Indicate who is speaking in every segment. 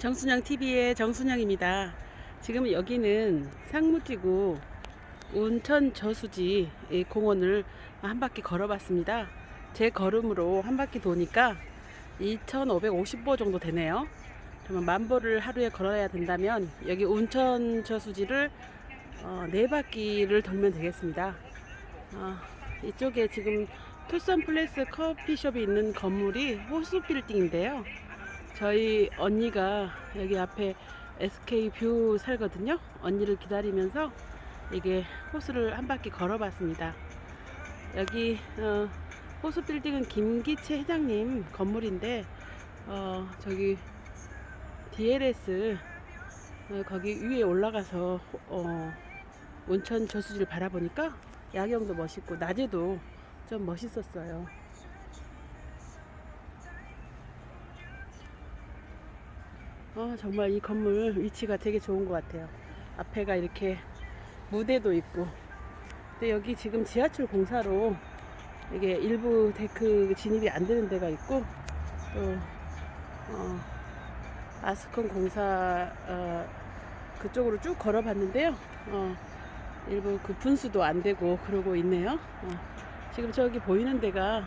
Speaker 1: 정순영 TV의 정순영입니다. 지금 여기는 상무지구 운천 저수지 이 공원을 한 바퀴 걸어봤습니다. 제 걸음으로 한 바퀴 도니까 2,550보 정도 되네요. 그러면 만 보를 하루에 걸어야 된다면 여기 운천 저수지를 어, 네 바퀴를 돌면 되겠습니다. 어, 이쪽에 지금 투썸 플레이스 커피숍이 있는 건물이 호수 빌딩인데요. 저희 언니가 여기 앞에 SK 뷰 살거든요. 언니를 기다리면서 이게 호수를 한 바퀴 걸어봤습니다. 여기 어, 호수 빌딩은 김기채 회장님 건물인데 어, 저기 DLS 어, 거기 위에 올라가서 어, 온천 저수지를 바라보니까 야경도 멋있고 낮에도 좀 멋있었어요. 어, 정말 이 건물 위치가 되게 좋은 것 같아요. 앞에가 이렇게 무대도 있고. 근데 여기 지금 지하철 공사로 이게 일부 데크 진입이 안 되는 데가 있고 또 어, 아스콘 공사 어, 그쪽으로 쭉 걸어봤는데요. 어, 일부 그 분수도 안 되고 그러고 있네요. 어, 지금 저기 보이는 데가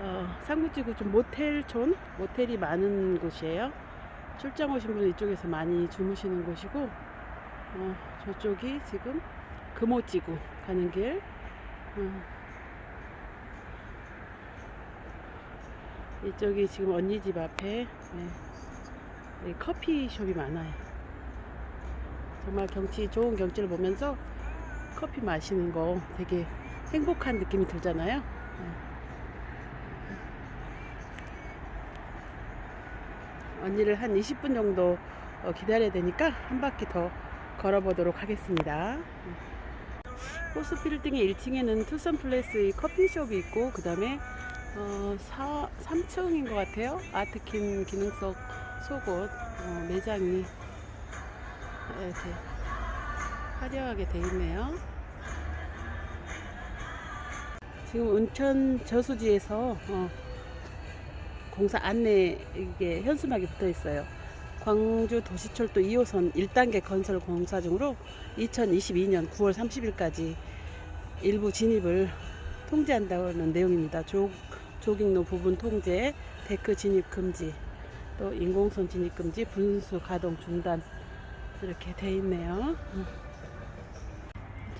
Speaker 1: 어, 상무지구 좀 모텔촌 모텔이 많은 곳이에요. 출장 오신 분은 이쪽에서 많이 주무시는 곳이고 어, 저쪽이 지금 금오지구 가는 길. 어, 이쪽이 지금 언니 집 앞에 네, 네, 커피숍이 많아요. 정말 경치 좋은 경치를 보면서 커피 마시는 거 되게 행복한 느낌이 들잖아요. 네. 언니를 한 20분 정도 어, 기다려야 되니까 한 바퀴 더 걸어보도록 하겠습니다. 호수 빌딩의 1층에는 투썸 플레이스 커피숍이 있고 그 다음에 어, 3층인 것 같아요. 아트킨 기능성 속옷 어, 매장이 이렇게 화려하게 돼 있네요. 지금 운천 저수지에서 어, 공사 안내 이게 현수막이 붙어 있어요. 광주 도시철도 2호선 1단계 건설 공사 중으로 2022년 9월 30일까지 일부 진입을 통제한다는 내용입니다. 조, 조깅로 부분 통제, 데크 진입 금지, 또 인공선 진입 금지, 분수 가동 중단 이렇게 돼 있네요. 음.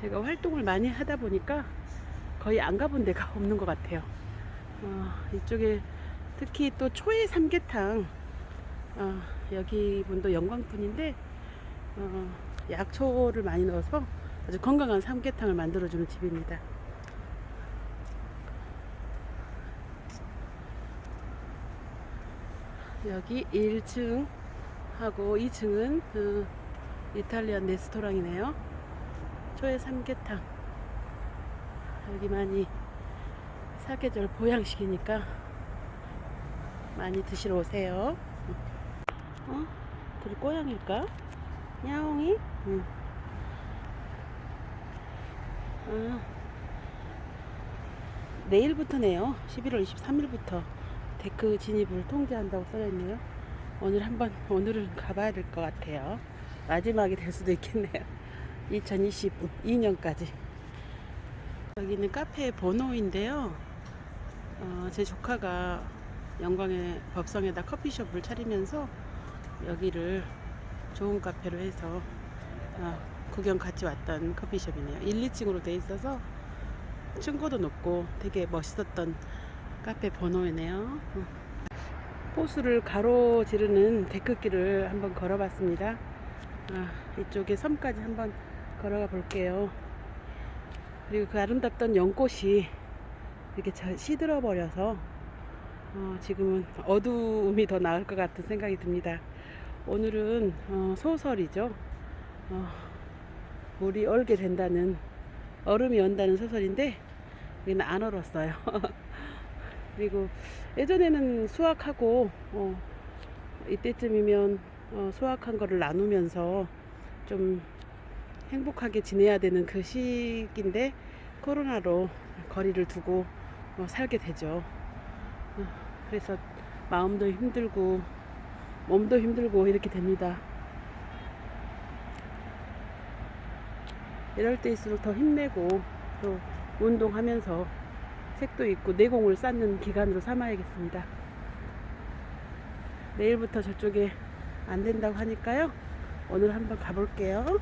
Speaker 1: 제가 활동을 많이 하다 보니까 거의 안 가본 데가 없는 것 같아요. 어, 이쪽에 특히 또 초의 삼계탕 어, 여기 분도 영광분인데 어, 약초를 많이 넣어서 아주 건강한 삼계탕을 만들어주는 집입니다. 여기 1층 하고 2층은 어, 이탈리안 레스토랑이네요. 초의 삼계탕 여기 많이 사계절 보양식이니까 많이 드시러 오세요. 어? 둘이 꼬양일까? 야옹이? 응. 아, 내일부터네요. 11월 23일부터 데크 진입을 통제한다고 써져있네요. 오늘 한번, 오늘은 가봐야 될 것 같아요. 마지막이 될 수도 있겠네요. 2022년까지. 여기는 카페 번호인데요. 어, 제 조카가 영광의 법성에다 커피숍을 차리면서 여기를 좋은 카페로 해서 어, 구경 같이 왔던 커피숍이네요. 1, 2층으로 돼 있어서 층고도 높고 되게 멋있었던 카페 번호이네요. 어. 호수를 가로지르는 데크길을 한번 걸어봤습니다. 아, 이쪽에 섬까지 한번 걸어가 볼게요. 그리고 그 아름답던 연꽃이 이렇게 저- 시들어 버려서 어, 지금은 어두움이 더 나을 것 같은 생각이 듭니다. 오늘은 어, 소설이죠. 어, 물이 얼게 된다는 얼음이 온다는 소설인데 여기는 안 얼었어요. 그리고 예전에는 수학하고 어, 이때쯤이면 어, 수학한 거를 나누면서 좀 행복하게 지내야 되는 그 시기인데 코로나로 거리를 두고 어, 살게 되죠. 어, 그래서 마음도 힘들고 몸도 힘들고 이렇게 됩니다. 이럴 때일수록 더 힘내고 또 운동하면서 색도 있고 내공을 쌓는 기간으로 삼아야겠습니다. 내일부터 저쪽에 안 된다고 하니까요. 오늘 한번 가볼게요.